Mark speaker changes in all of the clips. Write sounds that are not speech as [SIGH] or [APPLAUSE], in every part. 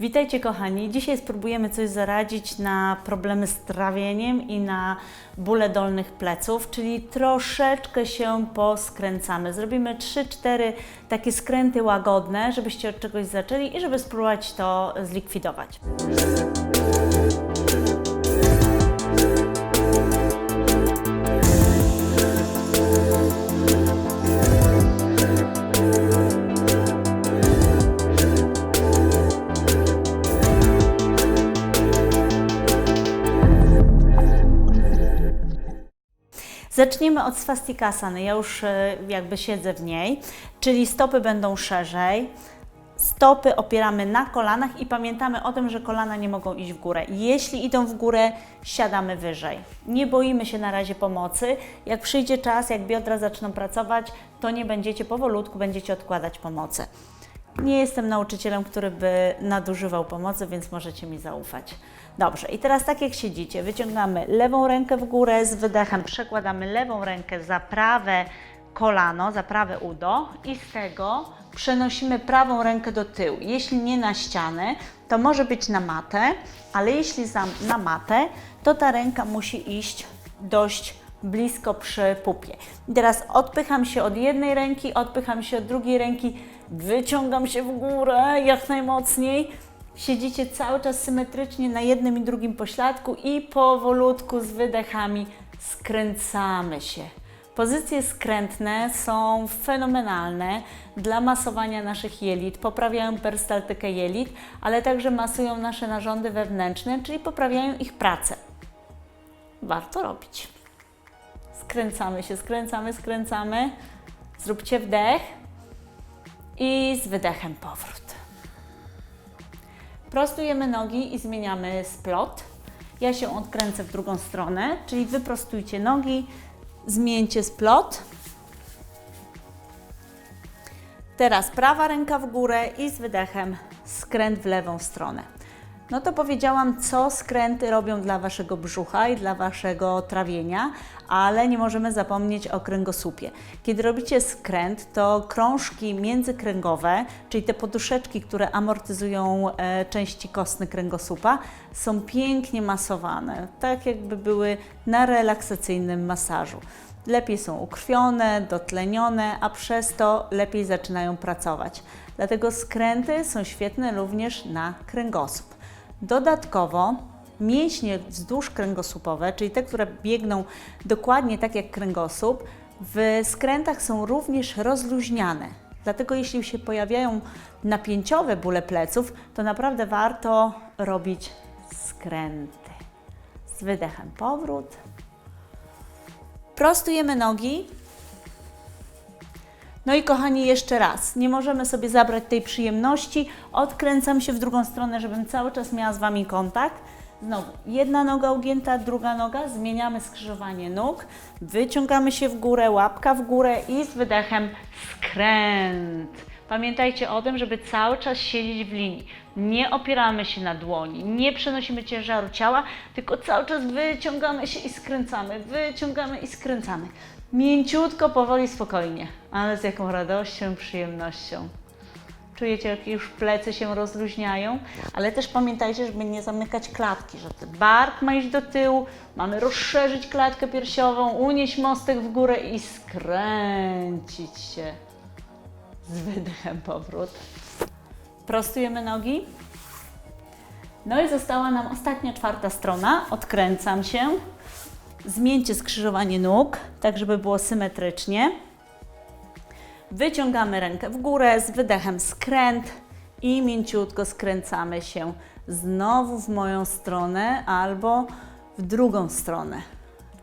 Speaker 1: Witajcie kochani. Dzisiaj spróbujemy coś zaradzić na problemy z trawieniem i na bóle dolnych pleców, czyli troszeczkę się poskręcamy. Zrobimy 3-4 takie skręty łagodne, żebyście od czegoś zaczęli i żeby spróbować to zlikwidować. Zaczniemy od swastikasany. Ja już e, jakby siedzę w niej, czyli stopy będą szerzej. Stopy opieramy na kolanach i pamiętamy o tym, że kolana nie mogą iść w górę. Jeśli idą w górę, siadamy wyżej. Nie boimy się na razie pomocy. Jak przyjdzie czas, jak biodra zaczną pracować, to nie będziecie powolutku, będziecie odkładać pomocy. Nie jestem nauczycielem, który by nadużywał pomocy, więc możecie mi zaufać. Dobrze, i teraz tak jak siedzicie, wyciągamy lewą rękę w górę z wydechem, przekładamy lewą rękę za prawe kolano, za prawe udo i z tego przenosimy prawą rękę do tyłu. Jeśli nie na ścianę, to może być na matę, ale jeśli na matę, to ta ręka musi iść dość blisko przy pupie. I teraz odpycham się od jednej ręki, odpycham się od drugiej ręki, wyciągam się w górę jak najmocniej. Siedzicie cały czas symetrycznie na jednym i drugim pośladku i powolutku z wydechami skręcamy się. Pozycje skrętne są fenomenalne dla masowania naszych jelit, poprawiają perystaltykę jelit, ale także masują nasze narządy wewnętrzne, czyli poprawiają ich pracę. Warto robić. Skręcamy się, skręcamy, skręcamy. Zróbcie wdech i z wydechem powrót. Prostujemy nogi i zmieniamy splot. Ja się odkręcę w drugą stronę, czyli wyprostujcie nogi, zmieńcie splot. Teraz prawa ręka w górę i z wydechem skręt w lewą stronę. No to powiedziałam, co skręty robią dla Waszego brzucha i dla Waszego trawienia, ale nie możemy zapomnieć o kręgosłupie. Kiedy robicie skręt, to krążki międzykręgowe, czyli te poduszeczki, które amortyzują e, części kostne kręgosłupa, są pięknie masowane, tak jakby były na relaksacyjnym masażu. Lepiej są ukrwione, dotlenione, a przez to lepiej zaczynają pracować. Dlatego skręty są świetne również na kręgosłup. Dodatkowo mięśnie wzdłuż kręgosłupowe, czyli te, które biegną dokładnie tak jak kręgosłup, w skrętach są również rozluźniane. Dlatego jeśli się pojawiają napięciowe bóle pleców, to naprawdę warto robić skręty. Z wydechem powrót. Prostujemy nogi. No i kochani, jeszcze raz, nie możemy sobie zabrać tej przyjemności. Odkręcam się w drugą stronę, żebym cały czas miała z Wami kontakt. Znowu, jedna noga ugięta, druga noga, zmieniamy skrzyżowanie nóg, wyciągamy się w górę, łapka w górę i z wydechem skręt. Pamiętajcie o tym, żeby cały czas siedzieć w linii. Nie opieramy się na dłoni, nie przenosimy ciężaru ciała, tylko cały czas wyciągamy się i skręcamy, wyciągamy i skręcamy. Mięciutko, powoli, spokojnie, ale z jaką radością, przyjemnością. Czujecie, jak już plecy się rozluźniają, ale też pamiętajcie, żeby nie zamykać klatki, że ten bark ma iść do tyłu, mamy rozszerzyć klatkę piersiową, unieść mostek w górę i skręcić się. Z wydechem powrót. Prostujemy nogi. No i została nam ostatnia, czwarta strona. Odkręcam się. Zmieńcie skrzyżowanie nóg, tak żeby było symetrycznie. Wyciągamy rękę w górę, z wydechem skręt i mięciutko skręcamy się znowu w moją stronę albo w drugą stronę.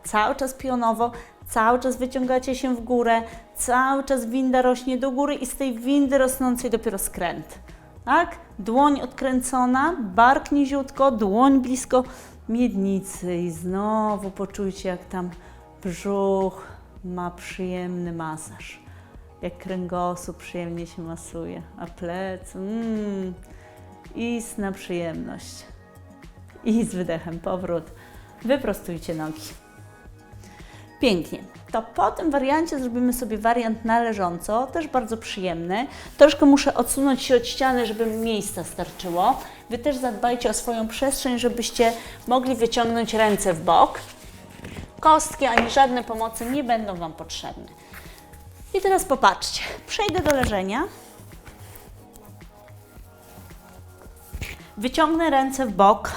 Speaker 1: Cały czas pionowo, cały czas wyciągacie się w górę, cały czas winda rośnie do góry i z tej windy rosnącej dopiero skręt. Tak? Dłoń odkręcona, bark niziutko, dłoń blisko miednicy i znowu poczujcie, jak tam brzuch ma przyjemny masaż. Jak kręgosłup przyjemnie się masuje, a plec, mmm, istna przyjemność. I z wydechem powrót. Wyprostujcie nogi. Pięknie. To po tym wariancie zrobimy sobie wariant na leżąco, też bardzo przyjemny. Troszkę muszę odsunąć się od ściany, żeby mi miejsca starczyło. Wy też zadbajcie o swoją przestrzeń, żebyście mogli wyciągnąć ręce w bok. Kostki ani żadne pomocy nie będą Wam potrzebne. I teraz popatrzcie, przejdę do leżenia. Wyciągnę ręce w bok,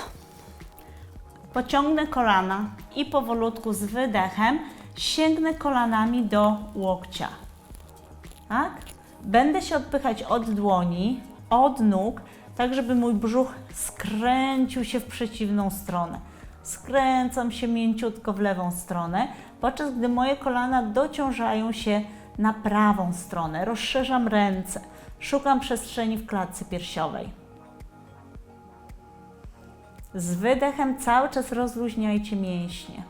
Speaker 1: pociągnę kolana i powolutku z wydechem sięgnę kolanami do łokcia. Tak? Będę się odpychać od dłoni, od nóg, tak żeby mój brzuch skręcił się w przeciwną stronę. Skręcam się mięciutko w lewą stronę, podczas gdy moje kolana dociążają się na prawą stronę. Rozszerzam ręce, szukam przestrzeni w klatce piersiowej. Z wydechem cały czas rozluźniajcie mięśnie.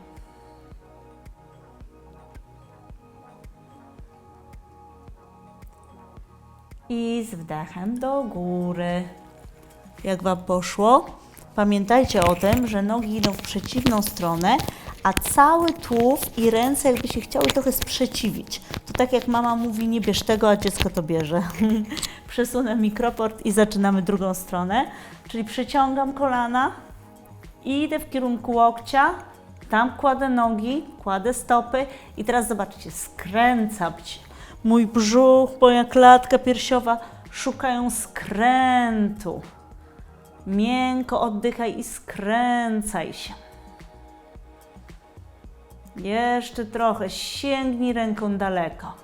Speaker 1: I z wdechem do góry. Jak Wam poszło? Pamiętajcie o tym, że nogi idą w przeciwną stronę, a cały tułów i ręce jakby się chciały trochę sprzeciwić. To tak jak mama mówi, nie bierz tego, a dziecko to bierze. [LAUGHS] Przesunę mikroport i zaczynamy drugą stronę. Czyli przeciągam kolana, idę w kierunku łokcia, tam kładę nogi, kładę stopy i teraz zobaczcie, skręcam się. Mój brzuch, moja klatka piersiowa szukają skrętu. Miękko oddychaj i skręcaj się. Jeszcze trochę, sięgnij ręką daleko.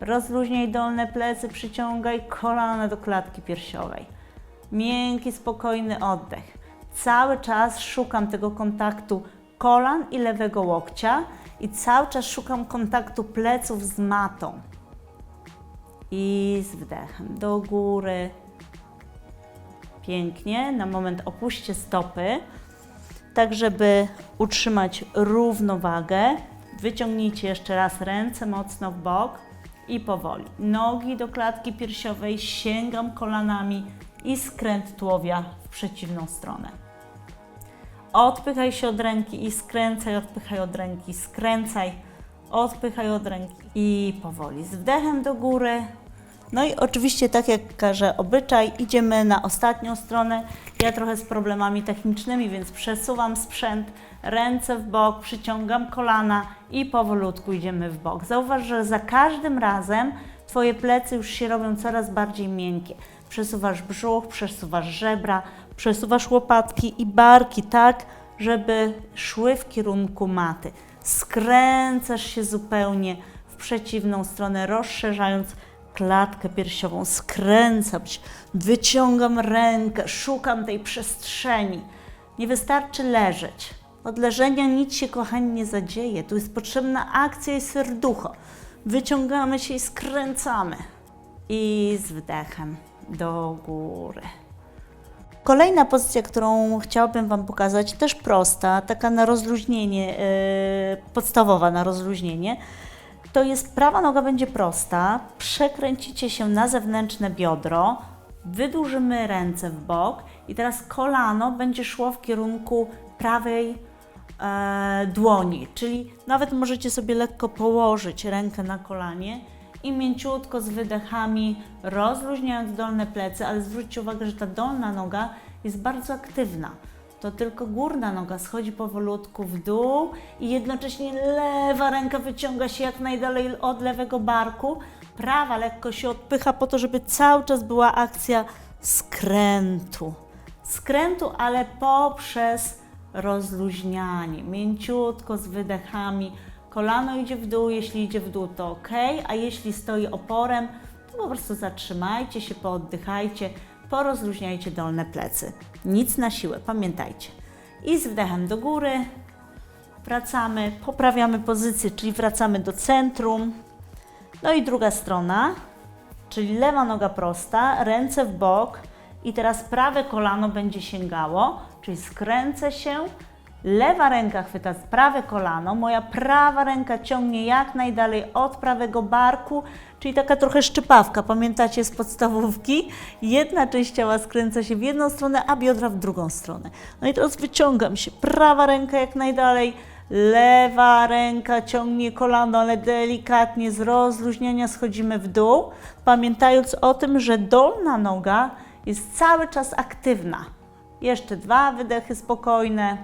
Speaker 1: Rozluźnij dolne plecy, przyciągaj kolana do klatki piersiowej. Miękki, spokojny oddech. Cały czas szukam tego kontaktu kolan i lewego łokcia i cały czas szukam kontaktu pleców z matą. I z wdechem do góry. Pięknie. Na moment opuśćcie stopy, tak żeby utrzymać równowagę. Wyciągnijcie jeszcze raz ręce mocno w bok i powoli. Nogi do klatki piersiowej, sięgam kolanami i skręt tułowia w przeciwną stronę. Odpychaj się od ręki i skręcaj, odpychaj od ręki, skręcaj, odpychaj od ręki i powoli. Z wdechem do góry. No i oczywiście, tak jak każe obyczaj, idziemy na ostatnią stronę. Ja trochę z problemami technicznymi, więc przesuwam sprzęt, ręce w bok, przyciągam kolana i powolutku idziemy w bok. Zauważ, że za każdym razem Twoje plecy już się robią coraz bardziej miękkie. Przesuwasz brzuch, przesuwasz żebra, przesuwasz łopatki i barki tak, żeby szły w kierunku maty. Skręcasz się zupełnie w przeciwną stronę, rozszerzając klatkę piersiową. Skręcam się, wyciągam rękę, szukam tej przestrzeni. Nie wystarczy leżeć. Od leżenia nic się, kochani, nie zadzieje. Tu jest potrzebna akcja i serducho. Wyciągamy się i skręcamy. I z wdechem do góry. Kolejna pozycja, którą chciałabym Wam pokazać, też prosta, taka na rozluźnienie, yy, podstawowa na rozluźnienie, to jest prawa noga będzie prosta, przekręcicie się na zewnętrzne biodro, wydłużymy ręce w bok i teraz kolano będzie szło w kierunku prawej e, dłoni, czyli nawet możecie sobie lekko położyć rękę na kolanie i mięciutko z wydechami, rozluźniając dolne plecy, ale zwróćcie uwagę, że ta dolna noga jest bardzo aktywna. To tylko górna noga schodzi powolutku w dół i jednocześnie lewa ręka wyciąga się jak najdalej od lewego barku, prawa lekko się odpycha po to, żeby cały czas była akcja skrętu. Skrętu, ale poprzez rozluźnianie, mięciutko z wydechami. Kolano idzie w dół, jeśli idzie w dół to ok, a jeśli stoi oporem, to po prostu zatrzymajcie się, pooddychajcie, porozluźniajcie dolne plecy. Nic na siłę, pamiętajcie. I z wdechem do góry wracamy, poprawiamy pozycję, czyli wracamy do centrum. No i druga strona, czyli lewa noga prosta, ręce w bok i teraz prawe kolano będzie sięgało, czyli skręcę się, lewa ręka chwyta prawe kolano, moja prawa ręka ciągnie jak najdalej od prawego barku, czyli taka trochę szczypawka, pamiętacie z podstawówki? Jedna część ciała skręca się w jedną stronę, a biodra w drugą stronę. No i teraz wyciągam się, prawa ręka jak najdalej, Lewa ręka ciągnie kolano, ale delikatnie z rozluźnienia schodzimy w dół, pamiętając o tym, że dolna noga jest cały czas aktywna. Jeszcze dwa wydechy spokojne.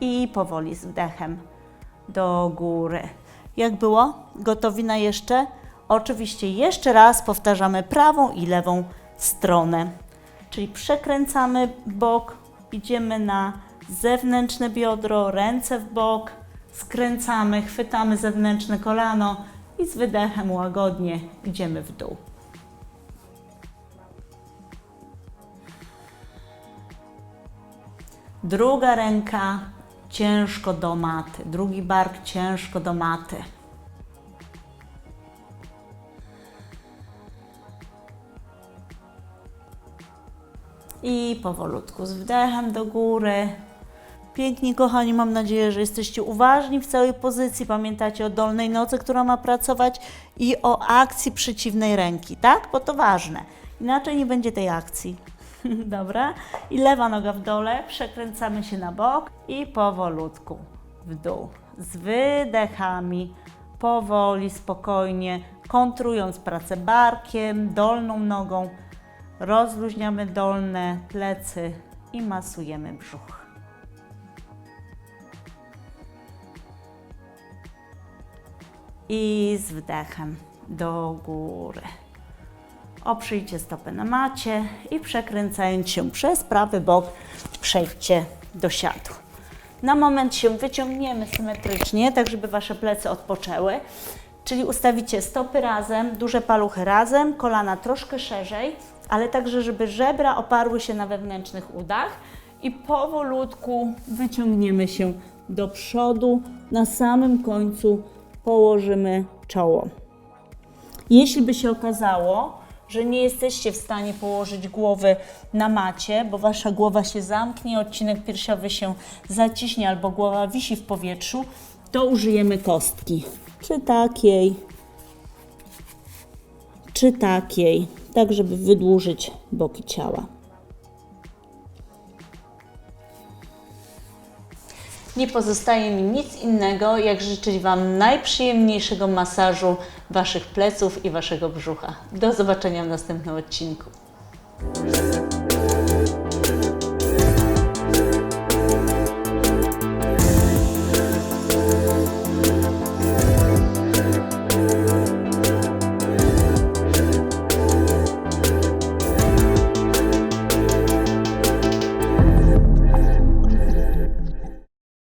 Speaker 1: I powoli z wdechem do góry. Jak było? Gotowi na jeszcze? Oczywiście jeszcze raz powtarzamy prawą i lewą stronę. Czyli przekręcamy bok, idziemy na zewnętrzne biodro, ręce w bok, skręcamy, chwytamy zewnętrzne kolano i z wydechem łagodnie idziemy w dół. Druga ręka ciężko do maty, drugi bark ciężko do maty. I powolutku z wdechem do góry. Pięknie, kochani, mam nadzieję, że jesteście uważni w całej pozycji. Pamiętacie o dolnej nodze, która ma pracować i o akcji przeciwnej ręki, tak? Bo to ważne. Inaczej nie będzie tej akcji. [LAUGHS] Dobra? I lewa noga w dole, przekręcamy się na bok i powolutku w dół. Z wydechami, powoli, spokojnie, kontrując pracę barkiem, dolną nogą. Rozluźniamy dolne plecy i masujemy brzuch. I z wdechem do góry. Oprzyjcie stopę na macie i przekręcając się przez prawy bok, przejdźcie do siadu. Na moment się wyciągniemy symetrycznie, tak żeby Wasze plecy odpoczęły. Czyli ustawicie stopy razem, duże paluchy razem, kolana troszkę szerzej, ale także, żeby żebra oparły się na wewnętrznych udach i powolutku wyciągniemy się do przodu. Na samym końcu położymy czoło. Jeśli by się okazało, że nie jesteście w stanie położyć głowy na macie, bo wasza głowa się zamknie, odcinek piersiowy się zaciśnie albo głowa wisi w powietrzu, to użyjemy kostki. Czy takiej, czy takiej, tak żeby wydłużyć boki ciała. Nie pozostaje mi nic innego, jak życzyć Wam najprzyjemniejszego masażu Waszych pleców i Waszego brzucha. Do zobaczenia w następnym odcinku.